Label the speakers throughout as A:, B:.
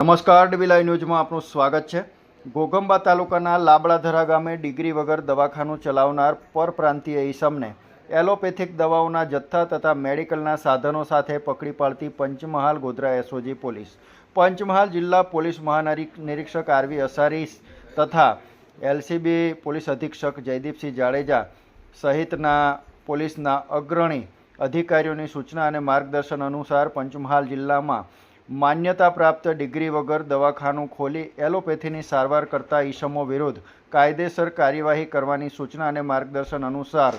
A: નમસ્કાર ડીબીલાઈ ન્યૂઝમાં આપનું સ્વાગત છે. ગોગંબા તાલુકાના લાબડાધરા ગામે ડિગ્રી વગર દવાખાનું ચલાવનાર પરપ્રાંતીય ઈસમને એલોપેથિક દવાઓના જથ્થા તથા મેડિકલના સાધનો સાથે પકડી પાડતી પંચમહાલ ગોધરા એસઓજી પોલીસ. પંચમહાલ જિલ્લા પોલીસ મહાનિરીક્ષક નિરીક્ષક આરવી અસારી તથા એલસીબી પોલીસ અધિક્ષક જયદીપસિંહ જાડેજા સહિતના પોલીસના અગ્રણી અધિકારીઓની સૂચના અને માર્ગદર્શન અનુસાર પંચમહાલ જિલ્લામાં માન્યતા પ્રાપ્ત ડિગ્રી વગર દવાખાનું ખોલી એલોપેથીની સારવાર કરતા ઈસમો વિરુદ્ધ કાયદેસર કાર્યવાહી કરવાની સૂચના અને માર્ગદર્શન અનુસાર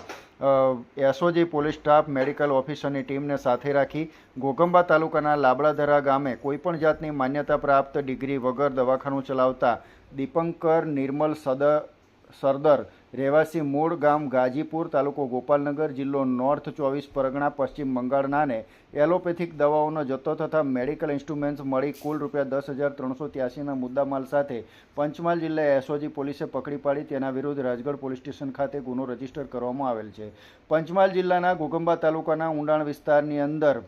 A: એસઓજી પોલીસ સ્ટાફ, મેડિકલ ઓફિસરની ટીમને સાથે રાખી ગોગંબા તાલુકાના લાબડાધરા ગામે કોઈપણ જાતની માન્યતા પ્રાપ્ત ડિગ્રી વગર દવાખાનું ચલાવતા દીપંકર, નિર્મલ, સદ, સરદર રહેવાસી મૂળ ગામ ગાજીપુર તાલુકો ગોપાલનગર જિલ્લો નોર્થ ચોવીસ પરગણા પશ્ચિમ બંગાળનાને એલોપેથિક દવાઓનો જથ્થો તથા મેડિકલ ઇન્સ્ટ્રુમેન્ટ્સ મળી કુલ રૂપિયા દસ હજાર ત્રણસો ત્યાસીના મુદ્દામાલ સાથે પંચમહાલ જિલ્લા એસઓજી પોલીસે પકડી પાડી તેના વિરુદ્ધ રાજગઢ પોલીસ સ્ટેશન ખાતે ગુનો રજિસ્ટર કરવામાં આવેલ છે. પંચમહાલ જિલ્લાના ઘોઘંબા તાલુકાના ઊંડાણ વિસ્તારની અંદર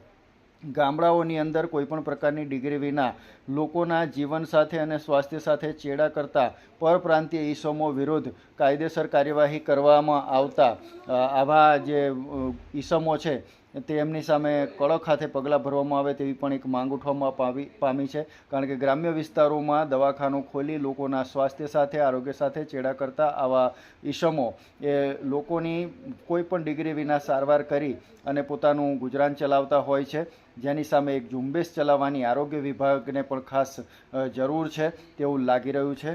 A: ગામડાઓની અંદર કોઈપણ પ્રકારની ડિગ્રી વિના લોકોના જીવન સાથે અને સ્વાસ્થ્ય સાથે ચેડા કરતા પરપ્રાંતીય ઈસમો વિરુદ્ધ કાયદેસર કાર્યવાહી કરવામાં આવતા આવા જે ઈસમો છે તેમની સામે કડક હાથે પગલાં ભરવામાં આવે તેવી પણ એક માંગ ઉઠવામાં પાવી પામી છે. કારણ કે ગ્રામ્ય વિસ્તારોમાં દવાખાનું ખોલી લોકોના સ્વાસ્થ્ય સાથે, આરોગ્ય સાથે ચેડા કરતા આવા ઈસમો એ લોકોની કોઈ પણ ડિગ્રી વિના સારવાર કરી અને પોતાનું ગુજરાન ચલાવતા હોય છે. જેની સામે એક ઝુંબેશ ચલાવવાની આરોગ્ય વિભાગને પણ ખાસ જરૂર છે. તેવું લાગી રહ્યું છે.